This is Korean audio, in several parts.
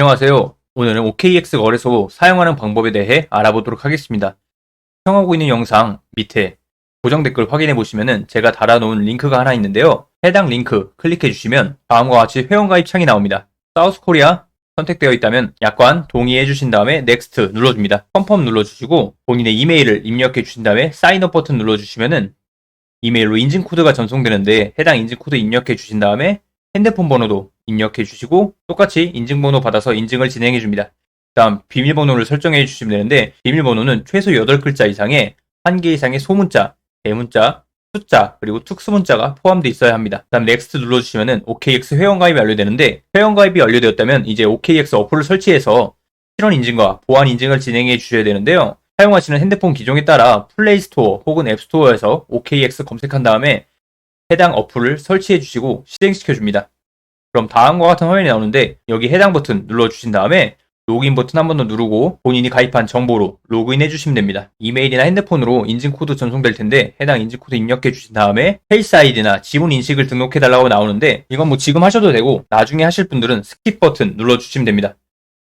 안녕하세요. 오늘은 OKX 거래소 사용하는 방법에 대해 알아보도록 하겠습니다. 시청하고 있는 영상 밑에 고정 댓글 확인해 보시면은 제가 달아놓은 링크가 하나 있는데요. 해당 링크 클릭해 주시면 다음과 같이 회원가입 창이 나옵니다. 사우스 코리아 선택되어 있다면 약관 동의해 주신 다음에 넥스트 눌러줍니다. 펌펌 눌러주시고 본인의 이메일을 입력해 주신 다음에 사인업 버튼 눌러주시면은 이메일로 인증 코드가 전송되는데 해당 인증 코드 입력해 주신 다음에 핸드폰 번호도 입력해 주시고 똑같이 인증번호 받아서 인증을 진행해 줍니다. 다음 비밀번호를 설정해 주시면 되는데 비밀번호는 최소 8글자 이상의 한개 이상의 소문자, 대문자, 숫자 그리고 특수문자가 포함되어 있어야 합니다. 다음 넥스트 눌러주시면은 OKX 회원가입이 완료되는데 회원가입이 완료되었다면 이제 OKX 어플을 설치해서 실원 인증과 보안 인증을 진행해 주셔야 되는데요. 사용하시는 핸드폰 기종에 따라 플레이스토어 혹은 앱스토어에서 OKX 검색한 다음에 해당 어플을 설치해 주시고 실행시켜 줍니다. 그럼 다음과 같은 화면이 나오는데 여기 해당 버튼 눌러주신 다음에 로그인 버튼 한 번 더 누르고 본인이 가입한 정보로 로그인 해주시면 됩니다. 이메일이나 핸드폰으로 인증코드 전송될 텐데 해당 인증코드 입력해 주신 다음에 페이스 아이디나 지문 인식을 등록해 달라고 나오는데 이건 뭐 지금 하셔도 되고 나중에 하실 분들은 스킵 버튼 눌러주시면 됩니다.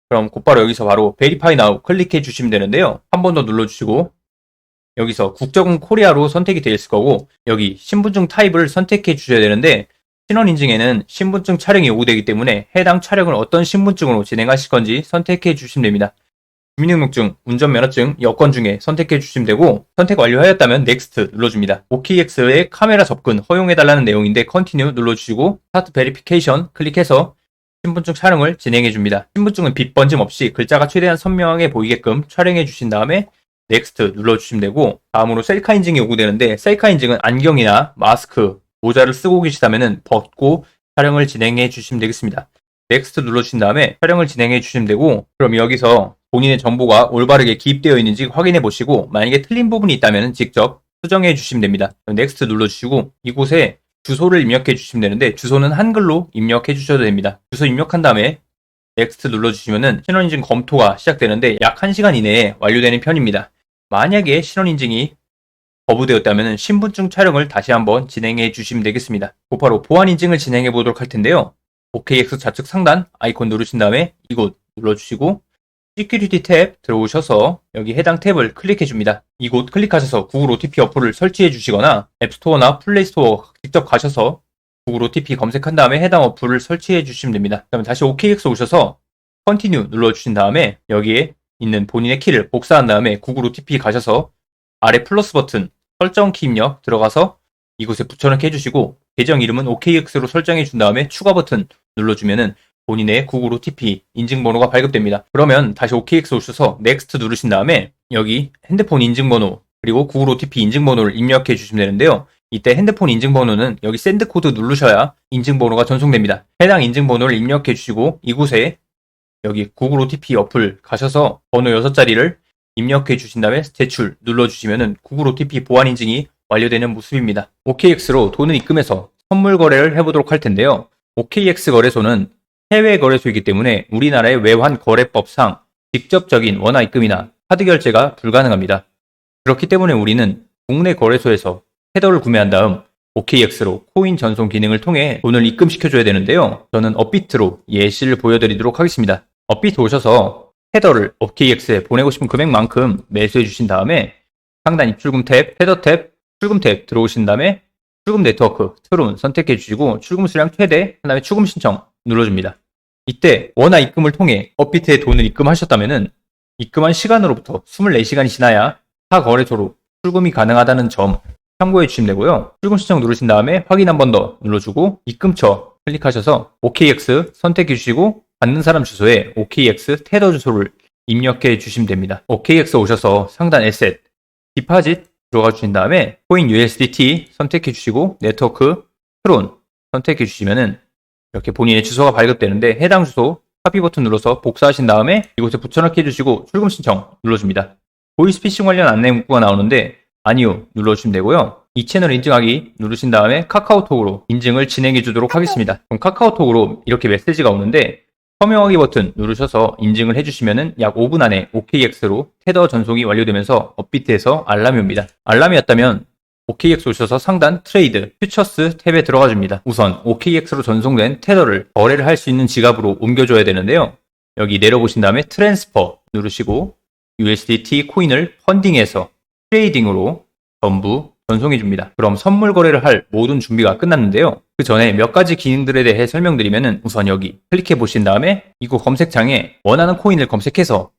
그럼 곧바로 여기서 바로 베리파이 나우 클릭해 주시면 되는데요. 한 번 더 눌러주시고 여기서 국적은 코리아로 선택이 되어 있을 거고 여기 신분증 타입을 선택해 주셔야 되는데 신원 인증에는 신분증 촬영이 요구되기 때문에 해당 촬영을 어떤 신분증으로 진행하실 건지 선택해 주시면 됩니다. 주민등록증, 운전면허증, 여권 중에 선택해 주시면 되고 선택 완료하였다면 넥스트 눌러줍니다. OKX의 카메라 접근 허용해달라는 내용인데 컨티뉴 눌러주시고 스타트 베리피케이션 클릭해서 신분증 촬영을 진행해 줍니다. 신분증은 빛 번짐 없이 글자가 최대한 선명하게 보이게끔 촬영해 주신 다음에 넥스트 눌러주시면 되고 다음으로 셀카 인증이 요구되는데 셀카 인증은 안경이나 마스크, 모자를 쓰고 계시다면 벗고 촬영을 진행해 주시면 되겠습니다. 넥스트 눌러주신 다음에 촬영을 진행해 주시면 되고 그럼 여기서 본인의 정보가 올바르게 기입되어 있는지 확인해 보시고 만약에 틀린 부분이 있다면 직접 수정해 주시면 됩니다. 넥스트 눌러주시고 이곳에 주소를 입력해 주시면 되는데 주소는 한글로 입력해 주셔도 됩니다. 주소 입력한 다음에 넥스트 눌러주시면은 신원인증 검토가 시작되는데 약 1시간 이내에 완료되는 편입니다. 만약에 신원인증이 거부되었다면 신분증 촬영을 다시 한번 진행해 주시면 되겠습니다. 곧바로 보안 인증을 진행해 보도록 할 텐데요. OKX 좌측 상단 아이콘 누르신 다음에 이곳 눌러주시고 Security 탭 들어오셔서 여기 해당 탭을 클릭해 줍니다. 이곳 클릭하셔서 구글 OTP 어플을 설치해 주시거나 앱스토어나 플레이스토어 직접 가셔서 구글 OTP 검색한 다음에 해당 어플을 설치해 주시면 됩니다. 그러면 다시 OKX 오셔서 Continue 눌러주신 다음에 여기에 있는 본인의 키를 복사한 다음에 구글 OTP 가셔서 아래 플러스 버튼 설정 키 입력 들어가서 이곳에 붙여넣기 해주시고 계정 이름은 OKX로 설정해 준 다음에 추가 버튼 눌러주면은 본인의 구글 OTP 인증번호가 발급됩니다. 그러면 다시 OKX 오셔서 넥스트 누르신 다음에 여기 핸드폰 인증번호 그리고 구글 OTP 인증번호를 입력해 주시면 되는데요. 이때 핸드폰 인증번호는 여기 샌드 코드 누르셔야 인증번호가 전송됩니다. 해당 인증번호를 입력해 주시고 이곳에 여기 구글 OTP 어플 가셔서 번호 6자리를 입력해 주신 다음에 제출 눌러주시면 구글 OTP 보안 인증이 완료되는 모습입니다. OKX로 돈을 입금해서 선물 거래를 해보도록 할 텐데요. OKX 거래소는 해외 거래소이기 때문에 우리나라의 외환 거래법상 직접적인 원화 입금이나 카드 결제가 불가능합니다. 그렇기 때문에 우리는 국내 거래소에서 헤더를 구매한 다음 OKX로 코인 전송 기능을 통해 돈을 입금시켜줘야 되는데요. 저는 업비트로 예시를 보여드리도록 하겠습니다. 업비트 오셔서 헤더를 OKX에 보내고 싶은 금액만큼 매수해 주신 다음에 상단 입출금 탭, 헤더 탭, 출금 탭 들어오신 다음에 출금 네트워크, 트론 선택해 주시고 출금 수량 최대, 그 다음에 출금 신청 눌러줍니다. 이때 원화 입금을 통해 업비트에 돈을 입금하셨다면 입금한 시간으로부터 24시간이 지나야 타 거래소로 출금이 가능하다는 점 참고해 주시면 되고요. 출금 신청 누르신 다음에 확인 한 번 더 눌러주고 입금처 클릭하셔서 OKX 선택해 주시고 받는 사람 주소에 OKX 테더 주소를 입력해 주시면 됩니다. OKX 오셔서 상단 에셋, 디파짓 들어가 주신 다음에 코인 USDT 선택해 주시고 네트워크 트론 선택해 주시면은 이렇게 본인의 주소가 발급되는데 해당 주소 카피 버튼 눌러서 복사하신 다음에 이곳에 붙여넣기 해주시고 출금 신청 눌러줍니다. 보이스피싱 관련 안내 문구가 나오는데 아니요 눌러주시면 되고요. 이 채널 인증하기 누르신 다음에 카카오톡으로 인증을 진행해 주도록 하겠습니다. 그럼 카카오톡으로 이렇게 메시지가 오는데 서명하기 버튼 누르셔서 인증을 해주시면 약 5분 안에 OKX로 테더 전송이 완료되면서 업비트에서 알람이 옵니다. 알람이 왔다면 OKX 오셔서 상단 트레이드, 퓨처스 탭에 들어가 줍니다. 우선 OKX로 전송된 테더를 거래를 할 수 있는 지갑으로 옮겨줘야 되는데요. 여기 내려보신 다음에 트랜스퍼 누르시고 USDT 코인을 펀딩해서 트레이딩으로 전부 전송해 줍니다. 그럼 선물 거래를 할 모든 준비가 끝났는데요. 그 전에 몇 가지 기능들에 대해 설명드리면은 우선 여기 클릭해 보신 다음에 이거 검색창에 원하는 코인을 검색해서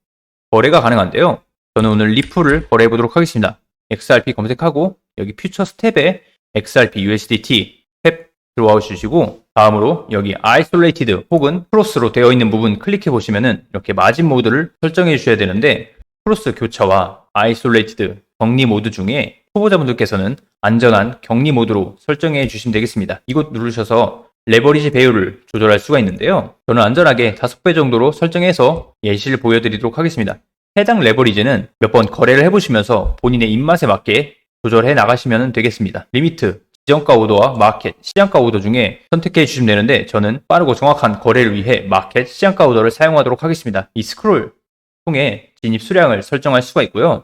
거래가 가능한데요. 저는 오늘 리플을 거래해 보도록 하겠습니다. XRP 검색하고 여기 퓨처 스텝에 XRP USDT 탭 들어와 주시고 다음으로 여기 isolated 혹은 크로스로 되어 있는 부분 클릭해 보시면은 이렇게 마진 모드를 설정해 주셔야 되는데 크로스 교차와 isolated 격리 모드 중에 초보자분들께서는 안전한 격리 모드로 설정해 주시면 되겠습니다. 이곳 누르셔서 레버리지 배율을 조절할 수가 있는데요. 저는 안전하게 5배 정도로 설정해서 예시를 보여드리도록 하겠습니다. 해당 레버리지는 몇 번 거래를 해보시면서 본인의 입맛에 맞게 조절해 나가시면 되겠습니다. 리미트, 지정가 오더와 마켓, 시장가 오더 중에 선택해 주시면 되는데 저는 빠르고 정확한 거래를 위해 마켓, 시장가 오더를 사용하도록 하겠습니다. 이 스크롤 통해 진입 수량을 설정할 수가 있고요.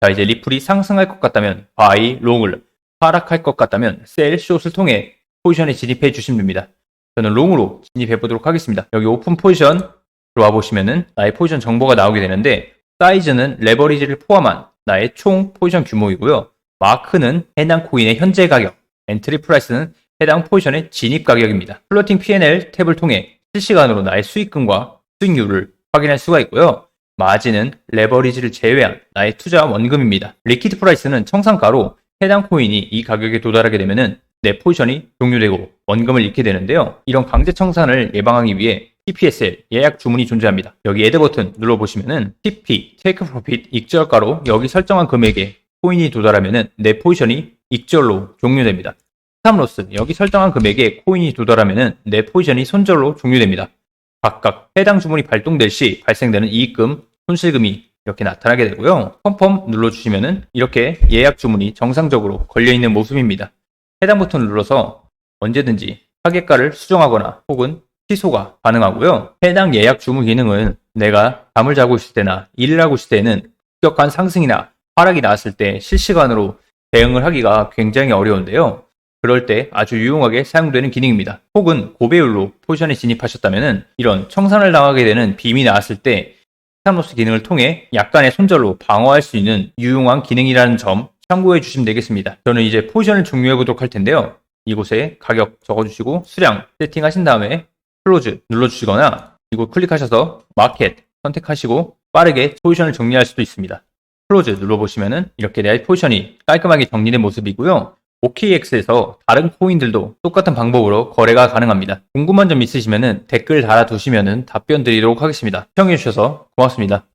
자, 이제 리플이 상승할 것 같다면 바이, 롱을, 하락할 것 같다면 셀, 숏을 통해 포지션에 진입해 주시면 됩니다. 저는 롱으로 진입해 보도록 하겠습니다. 여기 오픈 포지션 들어와 보시면은 나의 포지션 정보가 나오게 되는데 사이즈는 레버리지를 포함한 나의 총 포지션 규모이고요. 마크는 해당 코인의 현재 가격, 엔트리 프라이스는 해당 포지션의 진입 가격입니다. 플로팅 P&L 탭을 통해 실시간으로 나의 수익금과 수익률을 확인할 수가 있고요. 마진은 레버리지를 제외한 나의 투자 원금입니다. 리퀴드 프라이스는 청산가로 해당 코인이 이 가격에 도달하게 되면은 내 포지션이 종료되고 원금을 잃게 되는데요. 이런 강제 청산을 예방하기 위해 TPSL 예약 주문이 존재합니다. 여기 애드 버튼 눌러보시면은 TP, Take Profit 익절가로 여기 설정한 금액에 코인이 도달하면은 내 포지션이 익절로 종료됩니다. 스탑로스 여기 설정한 금액에 코인이 도달하면은 내 포지션이 손절로 종료됩니다. 각각 해당 주문이 발동될 시 발생되는 이익금, 손실금이 이렇게 나타나게 되고요. 펌펌 눌러주시면은 이렇게 예약 주문이 정상적으로 걸려있는 모습입니다. 해당 버튼을 눌러서 언제든지 타겟가를 수정하거나 혹은 취소가 가능하고요. 해당 예약 주문 기능은 내가 잠을 자고 있을 때나 일을 하고 있을 때는 급격한 상승이나 하락이 나왔을 때 실시간으로 대응을 하기가 굉장히 어려운데요. 그럴 때 아주 유용하게 사용되는 기능입니다. 혹은 고배율로 포지션에 진입하셨다면 이런 청산을 당하게 되는 빔이 나왔을 때 스탑로스 기능을 통해 약간의 손절로 방어할 수 있는 유용한 기능이라는 점 참고해 주시면 되겠습니다. 저는 이제 포지션을 종료해 보도록 할 텐데요. 이곳에 가격 적어주시고 수량 세팅하신 다음에 클로즈 눌러주시거나 이곳 클릭하셔서 마켓 선택하시고 빠르게 포지션을 정리할 수도 있습니다. 클로즈 눌러보시면은 이렇게 내 포지션이 깔끔하게 정리된 모습이고요. OKX에서 다른 코인들도 똑같은 방법으로 거래가 가능합니다. 궁금한 점 있으시면 댓글 달아두시면 답변 드리도록 하겠습니다. 시청해주셔서 고맙습니다.